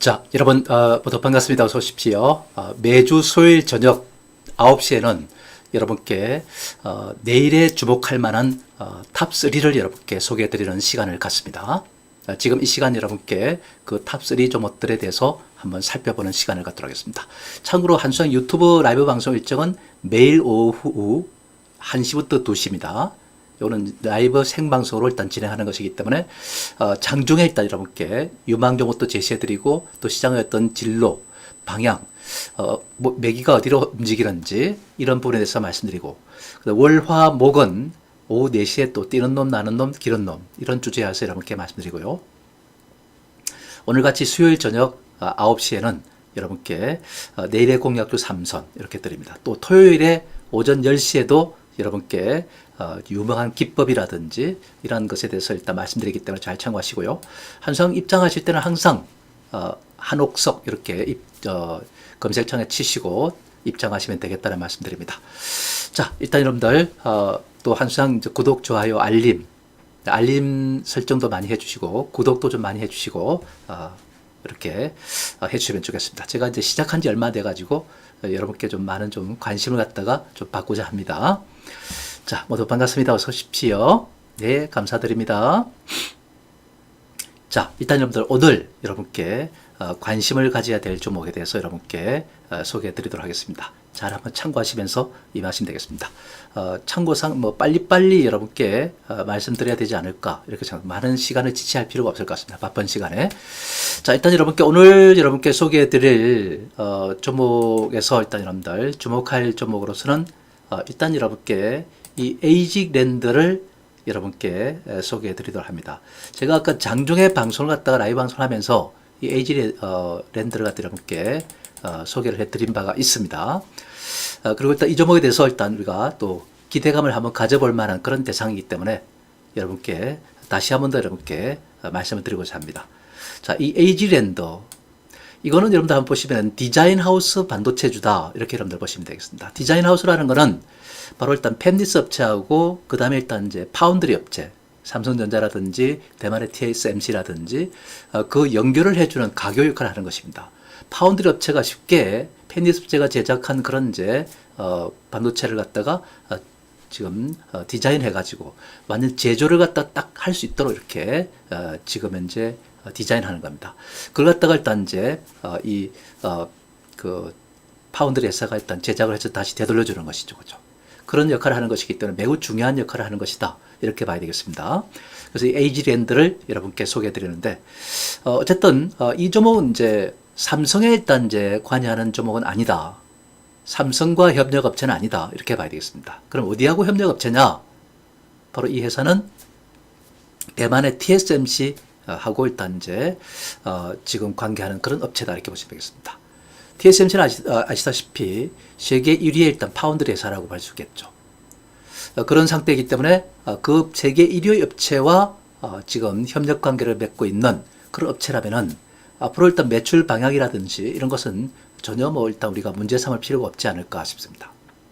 자, 여러분 어, 모두 반갑습니다. 어서 오십시오. 어, 매주 수요일 저녁 9시에는 여러분께 어, 내일에 주목할 만한 어, 탑3를 여러분께 소개해 드리는 시간을 갖습니다. 어, 지금 이 시간 여러분께 그 탑3 종목들에 대해서 한번 살펴보는 시간을 갖도록 하겠습니다. 참고로 한수영 유튜브 라이브 방송 일정은 매일 오후 1시부터 2시입니다. 이거는 라이브 생방송으로 일단 진행하는 것이기 때문에 어, 장중에 일단 여러분께 유망 종목도 제시해드리고 또 시장의 어떤 진로, 방향, 어, 뭐 매기가 어디로 움직이는지 이런 부분에 대해서 말씀드리고 월화 목은 오후 4시에 또 뛰는 놈, 나는 놈, 기른 놈 이런 주제에서 여러분께 말씀드리고요. 오늘 같이 수요일 저녁 9시에는 여러분께 어, 내일의 공약주 3선 이렇게 드립니다. 또 토요일에 오전 10시에도 여러분께 어, 유명한 기법이라든지 이런 것에 대해서 일단 말씀드리기 때문에 잘 참고하시고요. 한성 입장하실 때는 항상 어, 한옥석 이렇게 입, 어, 검색창에 치시고 입장하시면 되겠다는 말씀드립니다. 자, 일단 여러분들 어, 또 이제 구독, 좋아요, 알림, 알림 설정도 많이 해주시고 구독도 좀 많이 해주시고 어, 이렇게 어, 해주시면 좋겠습니다. 제가 이제 시작한 지 얼마 돼가지고 어, 여러분께 좀 많은 좀 관심을 갖다가 좀 받고자 합니다. 자, 모두 반갑습니다. 어서 오십시오. 네, 감사드립니다. 자, 일단 여러분들 오늘 여러분께 어, 관심을 가져야 될 종목에 대해서 여러분께 어, 소개해 드리도록 하겠습니다. 잘 한번 참고하시면서 임하시면 되겠습니다. 어, 참고상 뭐 빨리빨리 여러분께 어, 말씀드려야 되지 않을까 이렇게 생각 많은 시간을 지체할 필요가 없을 것 같습니다. 바쁜 시간에. 자, 일단 여러분께 오늘 여러분께 소개해 드릴 어, 종목에서 일단 여러분들 주목할 종목으로서는 어, 일단 여러분께 이 에이직 랜드를 여러분께 에, 소개해 드리도록 합니다. 제가 아까 장중에 방송을 갖다가 라이브 방송을 하면서 이 에이지 랜- 어, 랜드를 갖다 여러분께 어, 소개를 해 드린 바가 있습니다. 어, 그리고 일단 이 종목에 대해서 일단 우리가 또 기대감을 한번 가져볼 만한 그런 대상이기 때문에 여러분께 다시 한번 더 여러분께 어, 말씀을 드리고자 합니다. 자, 이 에이지 랜드 이거는 여러분들 한번 보시면 디자인 하우스 반도체주다 이렇게 여러분들 보시면 되겠습니다. 디자인 하우스라는 거는 바로 일단 팹리스 업체하고 그 다음에 일단 이제 파운드리 업체 삼성전자라든지 대만의 TSMC라든지 어, 그 연결을 해주는 가교 역할을 하는 것입니다. 파운드리 업체가 쉽게 팹리스 업체가 제작한 그런 이제 어, 반도체를 갖다가 어, 지금 어, 디자인해가지고 완전 제조를 갖다 딱 할 수 있도록 이렇게 어, 지금 현재 어, 디자인하는 겁니다. 그걸 갖다가 일단 이제 어, 이그 파운드리 회사가 일단 제작을 해서 다시 되돌려주는 것이죠, 그죠? 그런 역할을 하는 것이기 때문에 매우 중요한 역할을 하는 것이다 이렇게 봐야 되겠습니다. 그래서 이 에이지랜드를 여러분께 소개해 드리는데 어, 어쨌든 어, 이 종목은 이제 삼성에 일단 이제 관여하는 종목은 아니다. 삼성과 협력업체는 아니다. 이렇게 봐야 되겠습니다. 그럼 어디하고 협력업체냐? 바로 이 회사는 대만의 TSMC 일단 이제 어, 지금 관계하는 그런 업체다 이렇게 보시면 되겠습니다. TSMC는 아시, 어, 아시다시피 세계 1위의 일단 파운드리 회사라고 볼 수 있겠죠. 어, 그런 상태이기 때문에 어, 그 세계 1위 업체와 어, 지금 협력 관계를 맺고 있는 그런 업체라면은 앞으로 일단 매출 방향이라든지 이런 것은 전혀 뭐 일단 우리가 문제 삼을 필요가 없지 않을까 싶습니다.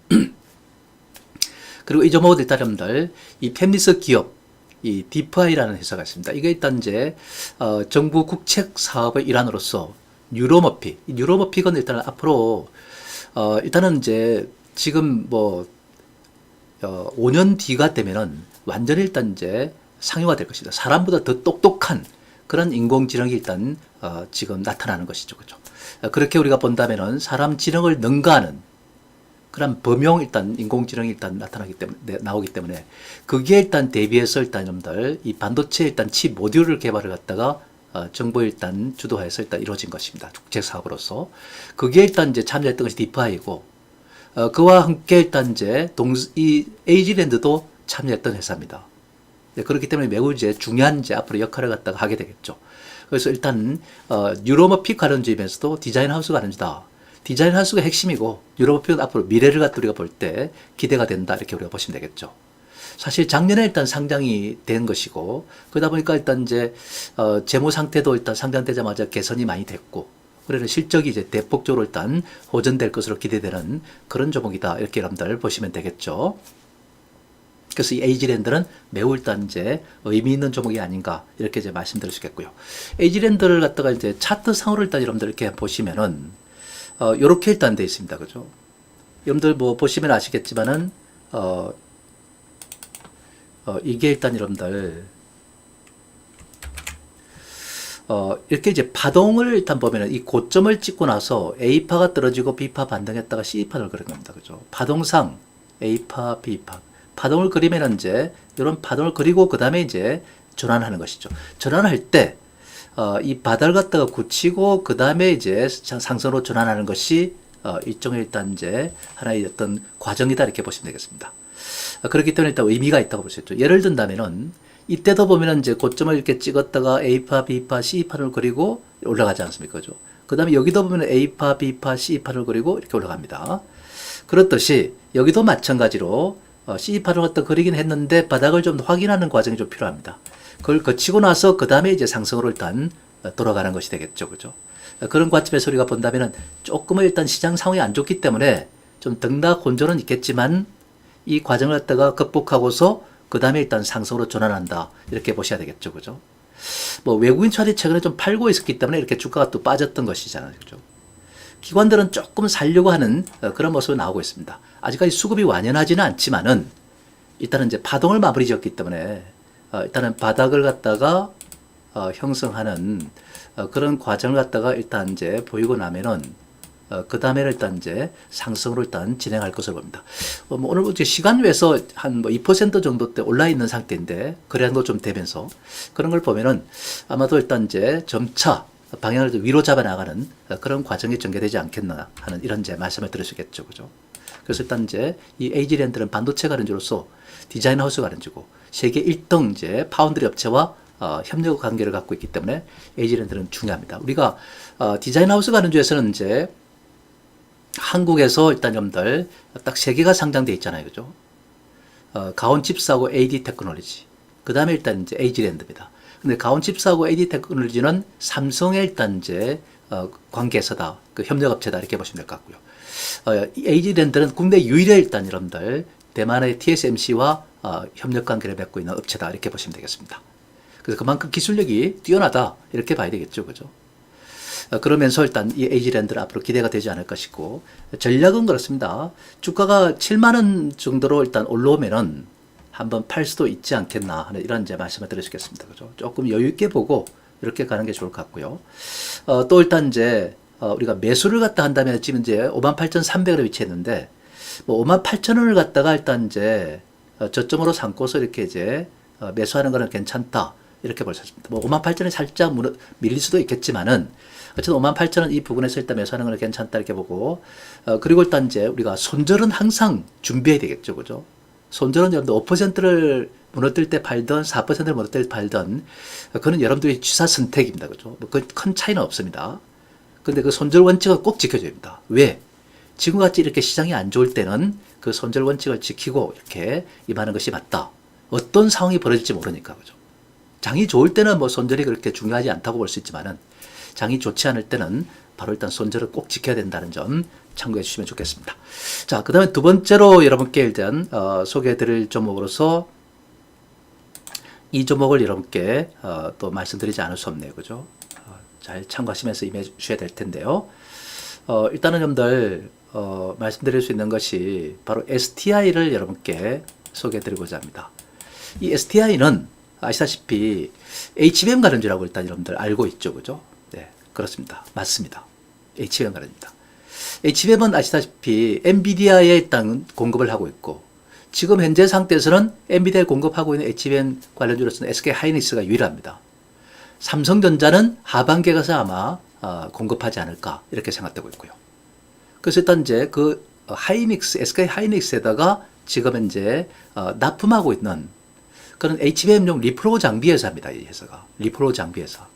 그리고 이 종목은 일단 여러분들 이 팹리스 기업 이 디프아이라는 회사가 있습니다. 이게 일단 이제 어, 정부 국책 사업의 일환으로서 뉴로머피, 이 뉴로머픽은 일단 앞으로 어, 일단은 이제 지금 뭐 어, 5년 뒤가 되면은 완전히 일단 이제 상용화 될 것이다. 사람보다 더 똑똑한 그런 인공지능이 일단 어, 지금 나타나는 것이죠, 그죠? 어, 그렇게 우리가 본다면은 사람 지능을 능가하는 그런 범용 일단 인공지능이 일단 나타나기 때문에 네, 나오기 때문에 그게 일단 대비해서 일단 여러분들 이 반도체 일단 칩 모듈을 개발을 갖다가 어, 정부 일단 주도해서 일단 이루어진 것입니다. 국제 사업으로서 그게 일단 이제 참여했던 것이 디파이고 어, 그와 함께 일단 이제 동, 이 에이지랜드도 참여했던 회사입니다. 네, 그렇기 때문에 매우 이제 중요한 이제 앞으로 역할을 갖다가 하게 되겠죠. 그래서 일단 어, 유로머픽 가는지면서도 디자인 하우스 가는지다. 디자인 하우스가 핵심이고 유로머픽은 앞으로 미래를 갖다 우리가 볼 때 기대가 된다 이렇게 우리가 보시면 되겠죠. 사실 작년에 일단 상장이 된 것이고 그러다 보니까 일단 이제 어, 재무 상태도 일단 상장되자마자 개선이 많이 됐고 그래서 실적이 이제 대폭적으로 일단 호전될 것으로 기대되는 그런 종목이다 이렇게 여러분들 보시면 되겠죠. 그래서 이 에이지랜드는 매우 일단 이제 의미 있는 종목이 아닌가 이렇게 이제 말씀드릴 수 있겠고요. 에이지랜드를 갖다가 이제 차트 상으로 일단 여러분들 이렇게 보시면은 어 요렇게 일단 돼 있습니다. 그죠? 여러분들 뭐 보시면 아시겠지만은 어, 어 이게 일단 여러분들 어, 이렇게 이제 파동을 일단 보면은 이 고점을 찍고 나서 A파가 떨어지고 B파 반등했다가 C파를 그린 겁니다. 그죠? 파동상 A파, B파. 파동을 그리면 이제 이런 파동을 그리고 그 다음에 이제 전환하는 것이죠. 전환할 때, 어, 이 바닥을 갖다가 굳히고 그 다음에 이제 상- 상승으로 전환하는 것이 어, 일종의 일단 이제 하나의 어떤 과정이다 이렇게 보시면 되겠습니다. 어, 그렇기 때문에 일단 의미가 있다고 볼 수 있죠. 예를 든다면은 이때도 보면은 이제 고점을 이렇게 찍었다가 A파, B파, C파를 그리고 올라가지 않습니까? 그죠? 그 다음에 여기도 보면 A파, B파, C파를 그리고 이렇게 올라갑니다. 그렇듯이 여기도 마찬가지로 어, C파를 갖다 그리긴 했는데 바닥을 좀 확인하는 과정이 좀 필요합니다. 그걸 거치고 나서 그 다음에 이제 상승으로 일단 어, 돌아가는 것이 되겠죠. 그죠? 어, 그런 관점에서 우리가 본다면은 조금은 일단 시장 상황이 안 좋기 때문에 좀 등락 혼조는 있겠지만 이 과정을 갖다가 극복하고서 그 다음에 일단 상승으로 전환한다. 이렇게 보셔야 되겠죠. 그죠? 뭐 외국인 차들이 최근에 좀 팔고 있었기 때문에 이렇게 주가가 또 빠졌던 것이잖아요. 그죠? 기관들은 조금 살려고 하는 어, 그런 모습이 나오고 있습니다. 아직까지 수급이 완연하지는 않지만은 일단은 이제 파동을 마무리 지었기 때문에 어, 일단은 바닥을 갖다가 어, 형성하는 어, 그런 과정을 갖다가 일단 이제 보이고 나면은 어, 그 다음에는 일단 이제 상승으로 일단 진행할 것으로 봅니다. 어, 뭐 오늘 이제 시간 외에서 한2% 정도 때 올라 있는 상태인데 거래량도 좀 되면서 그런 걸 보면은 아마도 일단 이제 점차 방향을 좀 위로 잡아 나가는 어, 그런 과정이 전개되지 않겠나 하는 이런 이제 말씀을 드리시겠죠, 그죠? 그래서 일단 이제 이 에이지랜드는 반도체 가는지로서 디자인 하우스 가는지고 세계 1등 이제 파운드리 업체와 어, 협력 관계를 갖고 있기 때문에 에이지랜드는 중요합니다. 우리가 어, 디자인 하우스 가는지에서는 이제 한국에서 일단 여러분들 딱 세 개가 상장돼 있잖아요. 그죠? 어, 가온 칩스하고 AD 테크놀로지. 그 다음에 일단 이제 에이지랜드입니다. 근데 가온 칩스하고 AD 테크놀로지는 삼성의 일단 이제 어, 관계에서다. 그 협력업체다. 이렇게 보시면 될 것 같고요. 어, 이 에이지랜드는 국내 유일의 일단 여러분들 대만의 TSMC와 어, 협력 관계를 맺고 있는 업체다. 이렇게 보시면 되겠습니다. 그래서 그만큼 기술력이 뛰어나다. 이렇게 봐야 되겠죠. 그죠? 어, 그러면서 일단 이 에이지랜드는 앞으로 기대가 되지 않을 것이고 전략은 그렇습니다. 주가가 7만 원 정도로 일단 올라오면은 한번 팔 수도 있지 않겠나 하는 이런 이제 말씀을 드리겠습니다. 그죠? 조금 여유 있게 보고 이렇게 가는 게 좋을 것 같고요. 어, 또 일단 이제 어, 우리가 매수를 갖다 한다면 지금 이제 58,300원에 위치했는데 뭐 58,000원을 갖다가 일단 이제 어, 저점으로 삼고서 이렇게 이제 어, 매수하는 거는 괜찮다. 이렇게 볼 수 있습니다. 뭐 58,000원이 살짝 무너, 밀릴 수도 있겠지만은 어쨌든 58,000원 이 부분에서 일단 매수하는 건 괜찮다 이렇게 보고 어, 그리고 일단 이제 우리가 손절은 항상 준비해야 되겠죠. 그죠? 손절은 여러분들 5%를 무너뜨릴 때 팔던 4%를 무너뜨릴 때 팔던 어, 그는 여러분들의 취사 선택입니다. 그죠? 뭐 큰 차이는 없습니다. 근데 그 손절 원칙은 꼭 지켜줘야 됩니다. 왜? 지금같이 이렇게 시장이 안 좋을 때는 그 손절 원칙을 지키고 이렇게 임하는 것이 맞다. 어떤 상황이 벌어질지 모르니까 그죠. 장이 좋을 때는 뭐 손절이 그렇게 중요하지 않다고 볼 수 있지만은 장이 좋지 않을 때는 바로 일단 손절을 꼭 지켜야 된다는 점 참고해 주시면 좋겠습니다. 자, 그 다음에 두 번째로 여러분께 일단 어, 소개해 드릴 종목으로서 이 종목을 여러분께 어, 또 말씀드리지 않을 수 없네요. 그죠? 어, 잘 참고하시면서 임해 주셔야 될 텐데요. 어, 일단은 여러분들 어, 말씀드릴 수 있는 것이 바로 STI를 여러분께 소개해 드리고자 합니다. 이 STI는 아시다시피 HBM 가는지라고 일단 여러분들 알고 있죠. 그죠? 네, 그렇습니다. 맞습니다. HBM 가는입니다. HBM은 아시다시피 엔비디아에 일단 공급을 하고 있고 지금 현재 상태에서는 엔비디아에 공급하고 있는 HBM 관련주로서는 SK 하이닉스가 유일합니다. 삼성전자는 하반기에 가서 아마 어, 공급하지 않을까 이렇게 생각되고 있고요. 그래서 일단 이제 그 하이닉스, SK 하이닉스에다가 지금 현재 어, 납품하고 있는 그런 HBM용 리프로 장비 회사입니다. 이 회사가 리프로 장비 회사.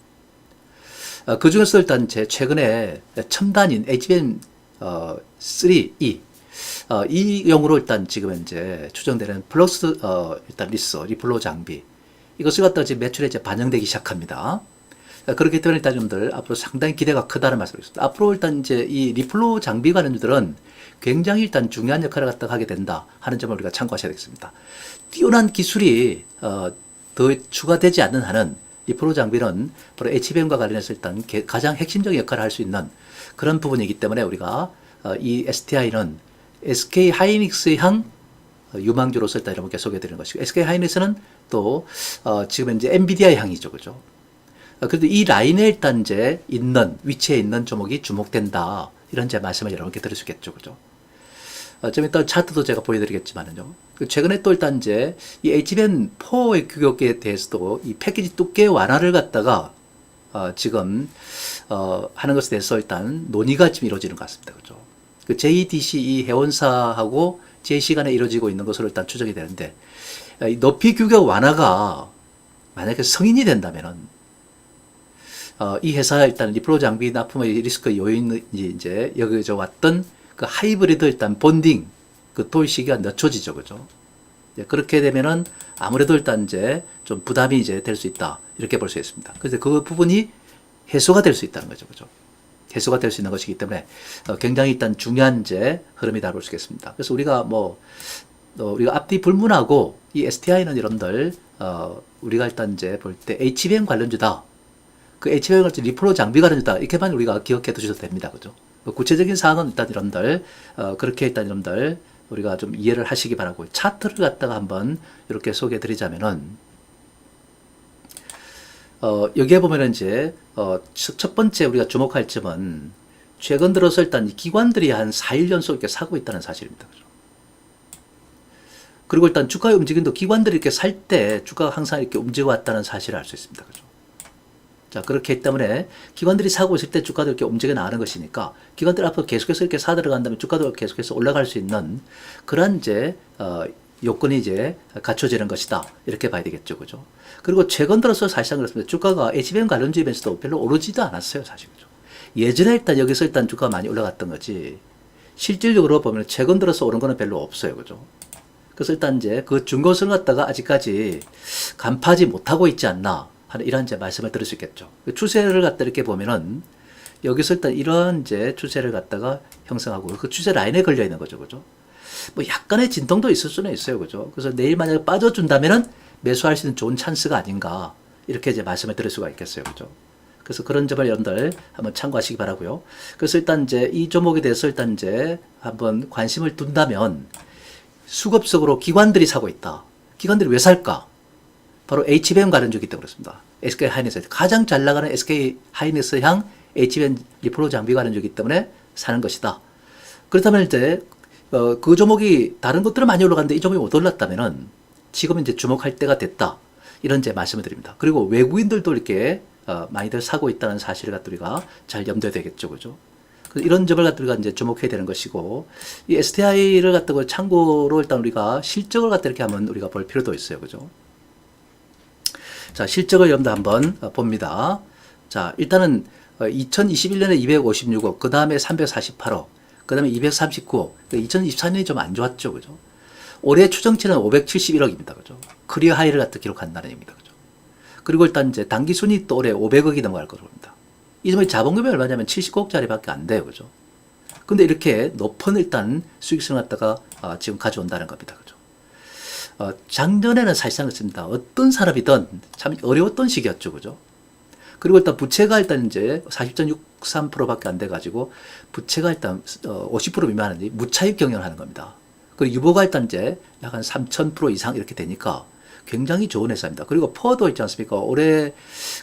어, 그 중에서 일단 제 최근에 첨단인 HBM 어, 3E 어, 이 용으로 일단 지금 현재 추정되는 플러스 어, 일단 리스 리플로 장비 이것을 갖다가 지금 매출에 이제 반영되기 시작합니다. 어, 그렇기 때문에 일단 여러분들 앞으로 상당히 기대가 크다는 말씀을 드렸습니다. 앞으로 일단 이제 이 리플로 장비 관련주들은 굉장히 일단 중요한 역할을 갖다가 하게 된다 하는 점을 우리가 참고하셔야 되겠습니다. 뛰어난 기술이 어, 더 추가되지 않는 한은 이 프로 장비는 바로 HBM과 관련해서 일단 개- 가장 핵심적인 역할을 할 수 있는 그런 부분이기 때문에 우리가 어, 이 STI는 SK 하이닉스향 어, 유망주로서 일단 여러분께 소개해드리는 것이고 SK 하이닉스는 또 어, 지금 현재 엔비디아의 향이죠, 그죠? 어, 그래도 이 라인에 일단 이제 있는 위치에 있는 종목이 주목된다 이런 제 말씀을 여러분께 있겠죠, 그죠? 어, 좀 이따 차트도 제가 보여드리겠지만은요. 그 최근에 또 일단 이제 이 HBM4의 규격에 대해서도 이 패키지 두께 완화를 갖다가 어, 지금 어, 하는 것에 대해서 일단 논의가 지금 이루어지는 것 같습니다, 그죠? 그 JDC 회원사하고 제 시간에 이루어지고 있는 것으로 일단 추정이 되는데 어, 이 높이 규격 완화가 만약에 성인이 된다면은 어, 이 회사 일단 리프로 장비 납품의 리스크 요인이 이제 여기서 왔던 그 하이브리드 일단 본딩 그 도입 시기가 늦춰지죠, 그죠? 예, 그렇게 되면은 아무래도 일단 이제 좀 부담이 이제 될 수 있다 이렇게 볼 수 있습니다. 그래서 그 부분이 해소가 될 수 있다는 거죠, 그죠? 해소가 될 수 있는 것이기 때문에 어, 굉장히 일단 중요한 이제 흐름이다 볼 수 있겠습니다. 그래서 우리가 뭐 어, 우리가 앞뒤 불문하고 이 STI는 여러분들 어, 우리가 일단 이제 볼 때 HBM 관련주다. 그 HBM 관련주 리프로 장비 관련주다. 이렇게만 우리가 기억해 두셔도 됩니다. 그죠? 그 구체적인 사항은 일단 여러분들 어, 그렇게 일단 여러분들 우리가 좀 이해를 하시기 바라고 차트를 갖다가 한번 이렇게 소개해 드리자면은 어, 여기에 보면은 이제, 어, 첫, 첫 번째 우리가 주목할 점은 최근 들어서 일단 이 기관들이 한 4일 연속 이렇게 사고 있다는 사실입니다. 그죠? 그리고 일단 주가의 움직임도 기관들이 이렇게 살 때 주가가 항상 이렇게 움직여 왔다는 사실을 알 수 있습니다. 그죠? 자, 그렇기 때문에 기관들이 사고 있을 때 주가도 이렇게 움직여 나가는 것이니까 기관들 앞으로 계속해서 이렇게 사 들어간다면 주가도 계속해서 올라갈 수 있는 그런 이제, 어, 요건이 이제 갖춰지는 것이다. 이렇게 봐야 되겠죠. 그죠? 그리고 최근 들어서 사실상 그렇습니다. 주가가 HBM 관련 주면서도 별로 오르지도 않았어요. 사실. 그죠? 예전에 일단 여기서 일단 주가가 많이 올라갔던 거지. 실질적으로 보면 최근 들어서 오른 거는 별로 없어요. 그죠? 그래서 일단 이제 그 중고선을 갖다가 아직까지 간파하지 못하고 있지 않나 하는 이런 이제 말씀을 있겠죠. 그 추세를 갖다 이렇게 보면은 여기서 일단 이런 이제 추세를 갖다가 형성하고 그 추세 라인에 걸려 있는 거죠. 그죠? 뭐 약간의 진동도 있을 수는 있어요. 그죠? 그래서 내일 만약에 빠져준다면은 매수할 수 있는 좋은 찬스가 아닌가 이렇게 이제 말씀을 드릴 수가 있겠어요. 그죠? 그래서 그런 점을 여러분들 한번 참고하시기 바라고요. 그래서 일단 이제 이 종목에 대해서 일단 이제 한번 관심을 둔다면 수급적으로 기관들이 사고 있다. 기관들이 왜 살까? 바로 HBM 관련주기 때문에 그렇습니다. SK 하이닉스 가장 잘 나가는 SK 하이닉스 향 HBM 리프로 장비 관련주기 때문에 사는 것이다. 그렇다면 이제 어, 그 종목이 다른 것들은 많이 올라갔는데 이 종목이 못 올랐다면은 지금 이제 주목할 때가 됐다. 이런 제 말씀을 드립니다. 그리고 외국인들도 이렇게 어, 많이들 사고 있다는 사실을 갖다 우리가 잘 염두에 되겠죠, 그죠? 그래서 이런 점을 갖다 우리가 이제 주목해야 되는 것이고 이 STI를 갖다가 참고로 일단 우리가 실적을 갖다 이렇게 하면 우리가 볼 필요도 있어요, 그죠? 자, 실적을 여러분들 한번 어, 봅니다. 자, 일단은 2021년에 256억, 그 다음에 348억, 그 다음에 239억. 2024년이 좀 안 좋았죠, 그죠? 올해 추정치는 571억입니다, 그죠? 크리어 하이를 갖다 기록한다는 얘기입니다, 그죠? 그리고 일단 이제 단기 순위 또 올해 500억이 넘어갈 거로 봅니다. 이 점의 자본금이 얼마냐면 79억짜리밖에 안 돼요, 그죠? 근데 이렇게 높은 일단 수익성을 갖다가 어, 지금 가져온다는 겁니다, 그죠? 어, 작년에는 사실상 그렇습니다. 어떤 산업이든 참 어려웠던 시기였죠. 그죠? 그리고 일단 부채가 일단 이제 40.63%밖에 안 돼가지고 부채가 일단 어, 50% 미만인데 무차익 경영을 하는 겁니다. 그리고 유보가 일단 이제 약 한 3,000% 이상 이렇게 되니까 굉장히 좋은 회사입니다. 그리고 퍼도 있지 않습니까? 올해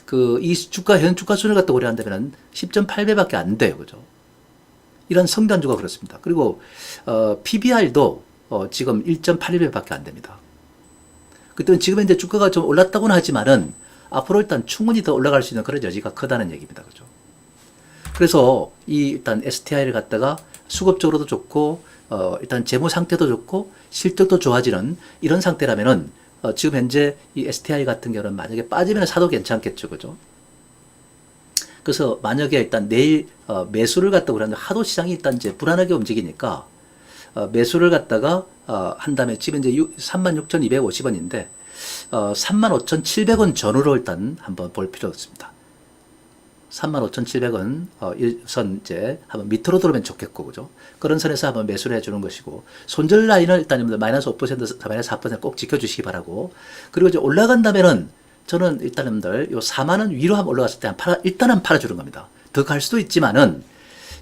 그 이 주가, 현 주가 순을 갖다 고려한다면 10.8배밖에 안 돼요. 그죠? 이런 성단주가 그렇습니다. 그리고 어, PBR도 어, 지금 1.81배밖에 안 됩니다. 그때는 지금 현재 주가가 좀 올랐다고는 하지만은 앞으로 일단 충분히 더 올라갈 수 있는 그런 여지가 크다는 얘기입니다. 그죠? 그래서 이 일단 STI를 갖다가 수급적으로도 좋고 어, 일단 재무 상태도 좋고 실적도 좋아지는 이런 상태라면은 어, 지금 현재 이 STI 같은 경우는 만약에 빠지면 사도 괜찮겠죠. 그죠? 그래서 만약에 일단 내일 어, 매수를 갖다 그러는데 하도 시장이 일단 이제 불안하게 움직이니까 어, 매수를 갖다가 어, 한 다음에 지금 이제 36,250원인데 어, 35,700원 전후로 일단 한번 볼 필요가 있습니다. 35,700원 어, 일선 이제 한번 밑으로 들어오면 좋겠고 그죠? 그런 선에서 한번 매수를 해주는 것이고 손절 라인을 일단 마이너스 5% 마이너스 4%꼭 지켜주시기 바라고 그리고 이제 올라간다면은 저는 일단 여러분들 요 4만 원 위로 한번 올라갔을 때 한 팔아, 일단은 팔아주는 겁니다. 더 갈 수도 있지만은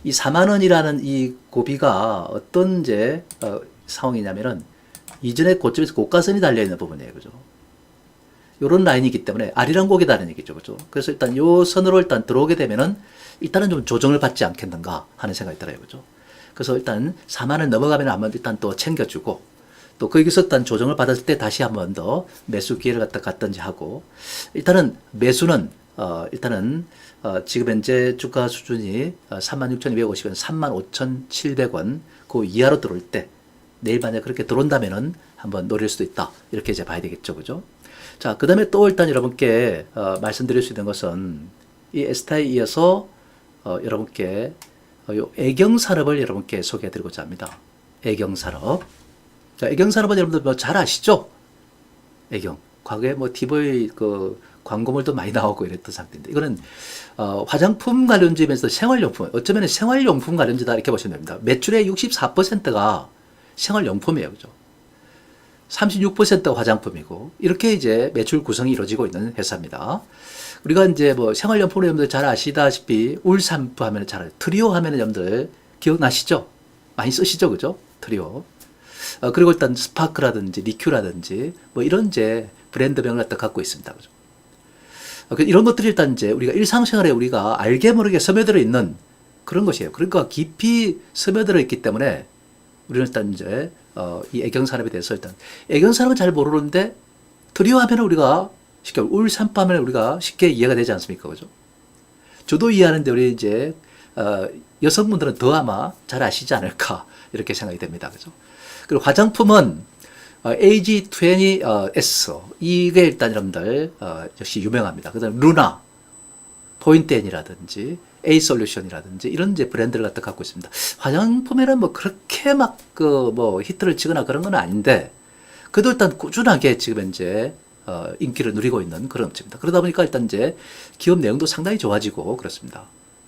이 4만 원이라는 이 고비가 어떤 이제 어, 상황이냐면은 이전에 고점에서 고가선이 달려 있는 부분이에요, 그죠? 요런 라인이기 때문에 아리랑 곡이다는 얘기죠, 그죠? 그래서 일단 요 선으로 일단 들어오게 되면은 일단은 좀 조정을 받지 않겠는가 하는 생각이 들어요, 그죠? 그래서 일단 4만 원 넘어가면 한번 일단 또 챙겨주고 또 거기서 일단 조정을 받았을 때 다시 한번 더 매수 기회를 갖다 갖든지 하고 일단은 매수는 어 일단은 어 지금 현재 주가 수준이 어 36,250원, 35,700원 그 이하로 들어올 때 내일 만약 그렇게 들어온다면은 한번 노릴 수도 있다 이렇게 이제 봐야 되겠죠, 그죠? 자, 그 다음에 또 일단 여러분께 어, 말씀드릴 수 있는 것은 이 에스타에 이어서 어, 여러분께 어, 요 애경 산업을 여러분께 소개해 드리고자 합니다. 애경 산업. 자, 애경 산업은 여러분들 뭐 잘 아시죠? 애경. 과거에 뭐 TV 그 광고물도 많이 나오고 이랬던 상태인데 이거는 어, 화장품 관련주면서 생활용품 어쩌면 생활용품 관련주다 이렇게 보시면 됩니다. 매출의 64%가 생활용품이에요, 그죠? 36%가 화장품이고 이렇게 이제 매출 구성이 이루어지고 있는 회사입니다. 우리가 이제 뭐 생활용품을 여러분들 잘 아시다시피 울산프 하면 잘 알아요. 트리오 하면 여러분들 기억나시죠? 많이 쓰시죠, 그죠? 트리오. 어, 그리고 일단 스파크라든지 리큐라든지 뭐 이런 이제 브랜드명을 갖다 갖고 있습니다, 그죠? 어, 그 이런 것들이 일단 이제 우리가 일상생활에 우리가 알게 모르게 스며들어 있는 그런 것이에요. 그러니까 깊이 스며들어 있기 때문에 우리는 일단 이제 어, 이 애경 산업에 대해서 일단 애경 산업은 잘 모르는데 트리오 하면 우리가 쉽게 하면 우리가 쉽게 이해가 되지 않습니까, 그죠? 저도 이해하는데 우리 이제 어, 여성분들은 더 아마 잘 아시지 않을까 이렇게 생각이 됩니다, 그죠? 그리고 화장품은 어, AG20S 이게 일단 여러분들 어, 역시 유명합니다. 그다음 루나, 포인트엔이라든지 A 솔루션이라든지 이런 이제 브랜드를 갖다 갖고 있습니다. 화장품에는 뭐 그렇게 막 그 뭐 히트를 치거나 그런 건 아닌데 그래도 일단 꾸준하게 지금 현재 어, 인기를 누리고 있는 그런 업체입니다. 그러다 보니까 일단 이제 기업 내용도 상당히 좋아지고 그렇습니다.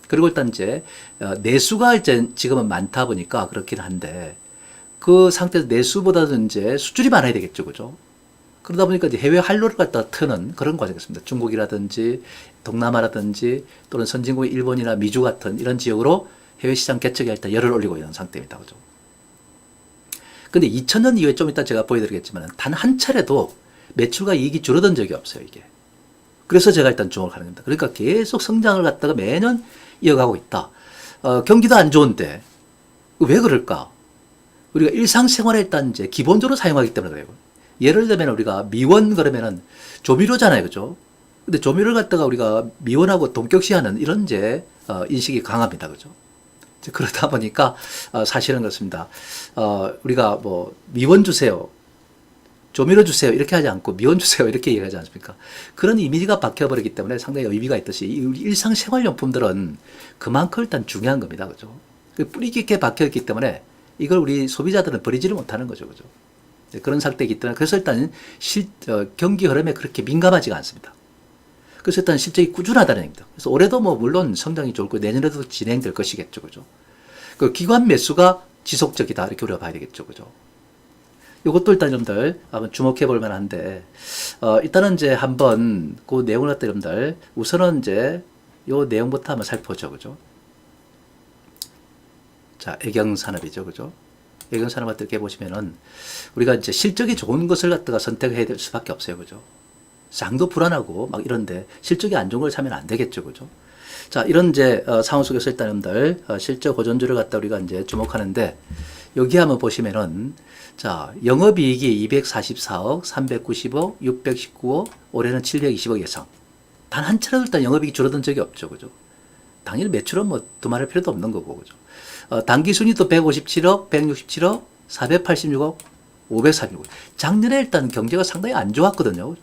그리고 일단 이제 어, 내수가 이제 지금은 많다 보니까 그렇긴 한데 그 상태에서 내수보다는 이제 수출이 많아야 되겠죠, 그죠? 그러다 보니까 이제 해외 활로를 갖다 트는 그런 과정이었습니다. 중국이라든지 동남아라든지 또는 선진국 일본이나 미주 같은 이런 지역으로 해외 시장 개척에 일단 열을 올리고 있는 상태입니다. 그죠? 근데 2000년 이후에 좀 이따 제가 보여드리겠지만 단 한 차례도 매출과 이익이 줄어든 적이 없어요, 이게. 그래서 제가 일단 주목을 하는 겁니다. 그러니까 계속 성장을 갖다가 매년 이어가고 있다. 어, 경기도 안 좋은데 왜 그럴까? 우리가 일상생활에 일단 이제 기본적으로 사용하기 때문에 그래요. 예를 들면 우리가 미원 그러면은 조미료잖아요, 그죠? 근데 조미료를 갖다가 우리가 미원하고 동격시하는 이런 이제 어, 인식이 강합니다, 그죠? 그러다 보니까 어, 사실은 그렇습니다. 어, 우리가 뭐 미원 주세요, 조미료 주세요 이렇게 하지 않고 미원 주세요 이렇게 얘기하지 않습니까? 그런 이미지가 박혀버리기 때문에 상당히 의미가 있듯이 일상생활용품들은 그만큼 일단 중요한 겁니다, 그죠? 그 뿌리 깊게 박혀있기 때문에 이걸 우리 소비자들은 버리지를 못하는 거죠, 그죠? 네, 그런 상태이기 때문에 그래서 일단 실, 어, 경기 흐름에 그렇게 민감하지가 않습니다. 그래서 일단 실적이 꾸준하다는 얘기입니다. 그래서 올해도 뭐 물론 성장이 좋을 거고 내년에도 진행될 것이겠죠, 그죠? 그 기관 매수가 지속적이다 이렇게 우리가 봐야 되겠죠, 그죠? 이것도 일단 여러분들 한번 주목해 볼 만한데 어, 일단은 이제 한번 그 내용을 갖다 여러분들 우선은 이제 요 내용부터 한번 살펴보죠, 그죠? 자, 애경산업이죠, 그죠? 애경산업 같은 게 보시면은 우리가 이제 실적이 좋은 것을 갖다가 선택해야 될 수밖에 없어요, 그죠? 장도 불안하고 막 이런데 실적이 안 좋은 걸 사면 안 되겠죠, 그죠? 자, 이런 이제 어, 상황 속에서 일단 여러분들 어, 실적 고전주를 갖다 우리가 이제 주목하는데 여기 한번 보시면은 자, 영업이익이 244억, 390억, 619억, 올해는 720억 예상. 단 한 차례도 일단 영업이익이 줄어든 적이 없죠, 그죠? 당연히 매출은 뭐 두말할 필요도 없는 거고, 그죠? 어, 단기 순이도 157억, 167억, 486억, 536억. 작년에 일단 경제가 상당히 안 좋았거든요.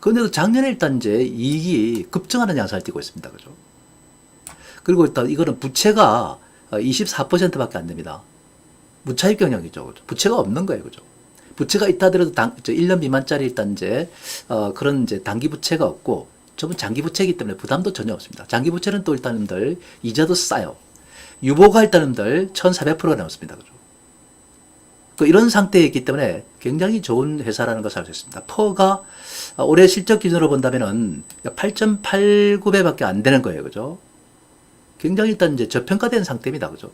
그런데도 작년에 일단 이제 이익이 급증하는 양상을 띠고 있습니다. 그죠? 그리고 일단 이거는 부채가 24%밖에 안 됩니다. 무차입 경영이죠. 그죠? 부채가 없는 거예요. 그죠? 부채가 있다 하더라도 당, 1년 미만짜리 일단 이제, 어, 그런 이제 단기 부채가 없고, 전부 장기 부채이기 때문에 부담도 전혀 없습니다. 장기 부채는 또 일단들 이자도 싸요. 유보가 일단들 1,400%가 넘습니다. 그죠? 그 이런 상태에 있기 때문에 굉장히 좋은 회사라는 것을 알 수 있습니다. 퍼가 올해 실적 기준으로 본다면은 8.89배밖에 안 되는 거예요. 그죠? 굉장히 일단 이제 저평가된 상태입니다. 그죠?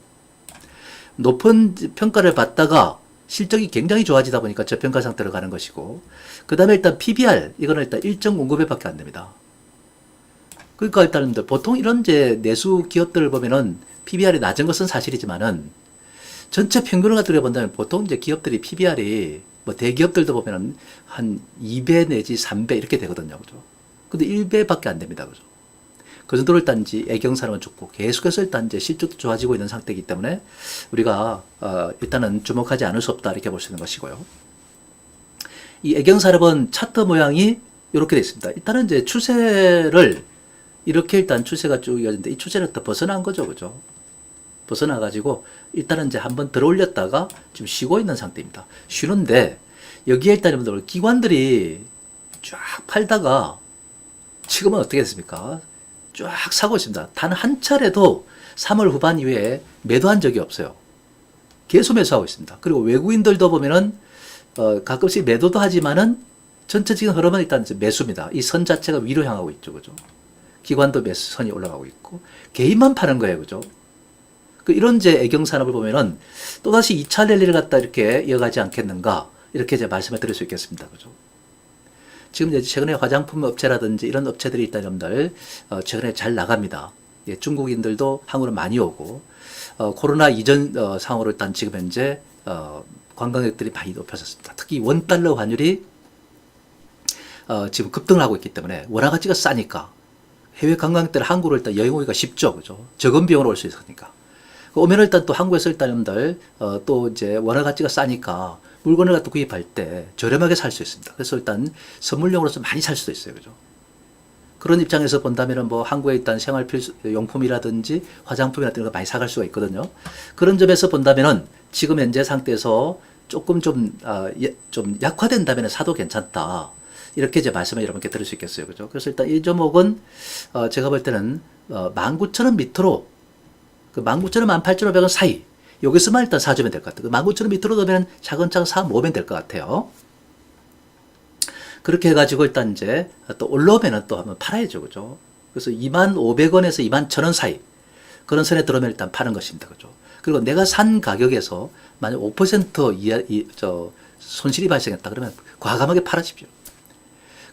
높은 평가를 받다가 실적이 굉장히 좋아지다 보니까 저평가 상태로 가는 것이고, 그 다음에 일단 PBR, 이거는 일단 1.09배밖에 안 됩니다. 그러니까 일단 보통 이런 이제 내수 기업들을 보면은 PBR이 낮은 것은 사실이지만은 전체 평균을 가지고 본다면 보통 이제 기업들이 PBR이 뭐 대기업들도 보면은 한 2배 내지 3배 이렇게 되거든요. 그죠? 근데 1배밖에 안 됩니다. 그죠? 그 정도로 일단 이제 애경산업은 좋고 계속해서 일단 이제 실적도 좋아지고 있는 상태이기 때문에 우리가 어 일단은 주목하지 않을 수 없다 이렇게 볼 수 있는 것이고요. 이 애경산업은 차트 모양이 이렇게 되어 있습니다. 일단은 이제 추세를 이렇게 일단 추세가 쭉 이어지는데 이 추세를 또 벗어난 거죠. 그죠? 벗어나 가지고 일단은 이제 한번 들어 올렸다가 지금 쉬고 있는 상태입니다. 쉬는데 여기에 일단 여러분들 기관들이 쫙 팔다가 지금은 어떻게 됐습니까? 쫙 사고 있습니다. 단 한 차례도 3월 후반 이후에 매도한 적이 없어요. 계속 매수하고 있습니다. 그리고 외국인들도 보면은 어, 가끔씩 매도도 하지만은 전체적인 흐름은 일단 매수입니다. 이 선 자체가 위로 향하고 있죠, 그죠? 기관도 매수 선이 올라가고 있고 개인만 파는 거예요, 그죠? 그 이런 이제 애경 산업을 보면은 또 다시 2차 랠리를 갖다 이렇게 이어가지 않겠는가 이렇게 이제 말씀을 드릴 수 있겠습니다, 그죠? 지금 이제 최근에 화장품 업체라든지 이런 업체들이 있다 여러분들 어, 최근에 잘 나갑니다. 예, 중국인들도 한국으로 많이 오고 어, 코로나 이전 어, 상황으로 일단 지금 현재 어, 관광객들이 많이 높아졌습니다. 특히 원 달러 환율이 어, 지금 급등을 하고 있기 때문에 원화 가치가 싸니까 해외 관광객들 한국으로 일단 여행 오기가 쉽죠, 그죠? 적은 비용으로 올 수 있으니까. 그 오면 일단 또 한국에서 일단 여러분들 어, 또 이제 원화 가치가 싸니까 물건을 갖다 구입할 때 저렴하게 살 수 있습니다. 그래서 일단 선물용으로서 많이 살 수도 있어요, 그죠? 그런 입장에서 본다면은 뭐 한국에 일단 생활 필수 용품이라든지 화장품이라든지 이런 거 많이 사갈 수가 있거든요. 그런 점에서 본다면은 지금 현재 상태에서 조금 좀, 아, 예, 좀 약화된다면 사도 괜찮다. 이렇게 이제 말씀을 여러분께 드릴 수 있겠어요. 그죠? 그래서 일단 이 종목은, 어, 제가 볼 때는, 어, 19,000원 밑으로, 그 19,000원, 18,500원 사이, 여기서만 일단 사주면 될 것 같아요. 그 19,000원 밑으로 되면 차근차근 사 모으면 될 것 같아요. 그렇게 해가지고 일단 이제 또 올라오면은 또 한번 팔아야죠. 그죠? 그래서 25,500원에서 21,000원 사이. 그런 선에 들어오면 일단 파는 것입니다. 그죠? 그리고 내가 산 가격에서 만약 5% 이하, 이, 저, 손실이 발생했다 그러면 과감하게 팔아십시오.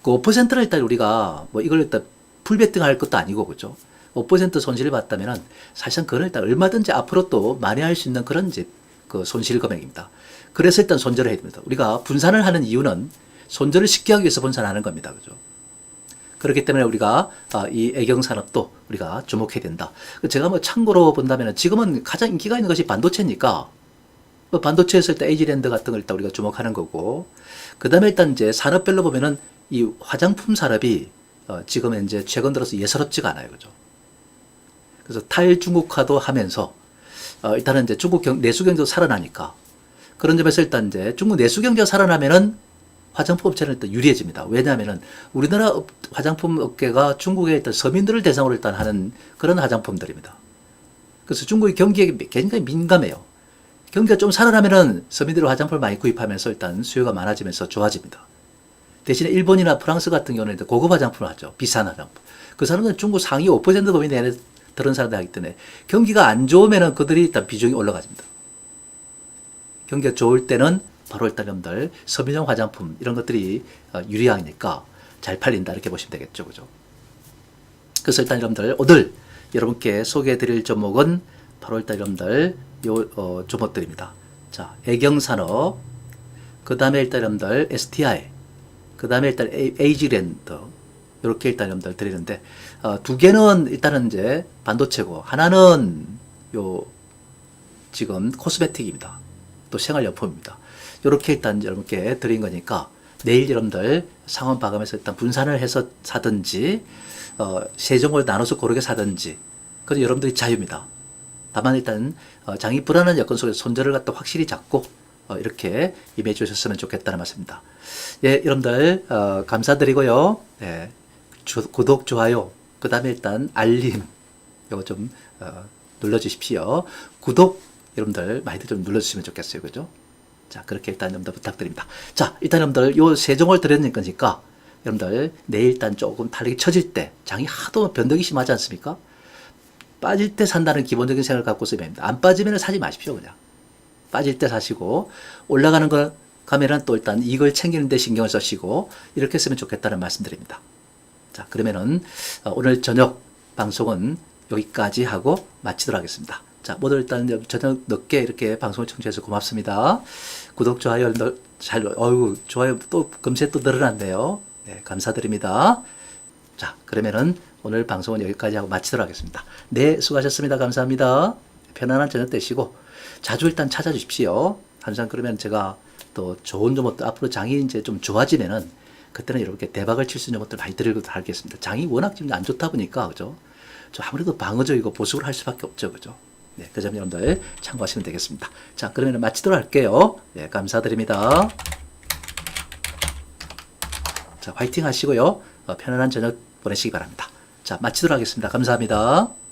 그 5%를 일단 우리가 뭐 이걸 일단 풀베팅 할 것도 아니고, 그죠? 5% 손실을 봤다면은 사실상 그건 일단 얼마든지 앞으로 또 만회할 수 있는 그런 이제 그 손실 금액입니다. 그래서 일단 손절을 해야 됩니다. 우리가 분산을 하는 이유는 손절을 쉽게 하기 위해서 분산하는 겁니다. 그죠? 그렇기 때문에 우리가 아, 이 애경 산업도 우리가 주목해야 된다. 제가 뭐 참고로 본다면 지금은 가장 인기가 있는 것이 반도체니까 뭐 반도체에서 일단 에이지랜드 같은 걸 일단 우리가 주목하는 거고 그 다음에 일단 이제 산업별로 보면은 이 화장품 산업이 어, 지금 이제 최근 들어서 예사롭지가 않아요. 그죠? 그래서 탈중국화도 하면서 어, 일단은 이제 중국 경, 내수 경제도 살아나니까 그런 점에서 일단 이제 중국 내수 경제가 살아나면은 화장품 업체는 일단 유리해집니다. 왜냐하면은 우리나라 업- 화장품 업계가 중국의 일단 서민들을 대상으로 일단 하는 그런 화장품들입니다. 그래서 중국의 경기에 굉장히 민감해요. 경기가 좀 살아나면은 서민들이 화장품을 많이 구입하면서 일단 수요가 많아지면서 좋아집니다. 대신에 일본이나 프랑스 같은 경우는 고급 화장품을 하죠. 비싼 화장품. 그 사람들은 중국 상위 5% 범위 내에 들은 사람들 하기 때문에 경기가 안 좋으면은 그들이 일단 비중이 올라가집니다. 경기가 좋을 때는 바로 일단 여러분들 서민용 화장품 이런 것들이 어, 유리하니까 잘 팔린다 이렇게 보시면 되겠죠. 그죠? 그래서 일단 여러분들 오늘 여러분께 소개해 드릴 종목은 바로 일단 여러분들 요 어, 종목들입니다. 자, 애경산업 그 다음에 일단 여러분들 STI 그 다음에 일단 에이- 에이지랜드 이렇게 일단 여러분들 드리는데 어, 두 개는 일단은 이제 반도체고 하나는 요 지금 코스메틱입니다. 또 생활용품입니다. 이렇게 일단 여러분께 드린 거니까 내일 여러분들 상황 봐가면서 일단 분산을 해서 사든지 어, 세 종을 나눠서 고르게 사든지 그건 여러분들이 자유입니다. 다만 일단 어, 장이 불안한 여건 속에서 손절을 갖다 확실히 잡고 어, 이렇게 임해 주셨으면 좋겠다는 말씀입니다. 예, 여러분들 어, 감사드리고요. 예, 주- 구독, 좋아요, 그 다음에 일단 알림, 이거 좀 어, 눌러주십시오. 구독 여러분들 많이들 좀 눌러주시면 좋겠어요. 그죠? 자, 그렇게 일단 여러분들 부탁드립니다. 자, 일단 여러분들 요 세 종을 드렸으니까 여러분들 내일 일단 조금 탄력이 처질 때 장이 하도 변덕이 심하지 않습니까? 빠질 때 산다는 기본적인 생각을 갖고 쓰면 됩니다. 안 빠지면 사지 마십시오. 그냥. 빠질 때 사시고 올라가는 거 가면은 또 일단 이걸 챙기는데 신경을 쓰시고 이렇게 쓰면 좋겠다는 말씀드립니다. 자, 그러면은 어, 오늘 저녁 방송은 여기까지 하고 마치도록 하겠습니다. 자, 모두 일단 저녁 늦게 이렇게 방송을 청취해서 고맙습니다. 구독, 좋아요, 너- 잘, 어유 좋아요 또 금세 또 늘어났네요. 네, 감사드립니다. 자, 그러면은 오늘 방송은 여기까지 하고 마치도록 하겠습니다. 네, 수고하셨습니다. 감사합니다. 편안한 저녁 되시고 자주 일단 찾아주십시오. 항상 그러면 제가 또 좋은 점도 앞으로 장이 이제 좀 좋아지면은 그때는 이렇게 대박을 칠 수 있는 것들 많이 드리고 하겠습니다. 장이 워낙 지금 안 좋다 보니까 그죠? 좀 아무래도 방어적이고 보수를 할 수밖에 없죠, 그죠? 네, 그 점 여러분들 참고하시면 되겠습니다. 자, 그러면 마치도록 할게요. 네, 감사드립니다. 자, 화이팅 하시고요. 어, 편안한 저녁 보내시기 바랍니다. 자, 마치도록 하겠습니다. 감사합니다.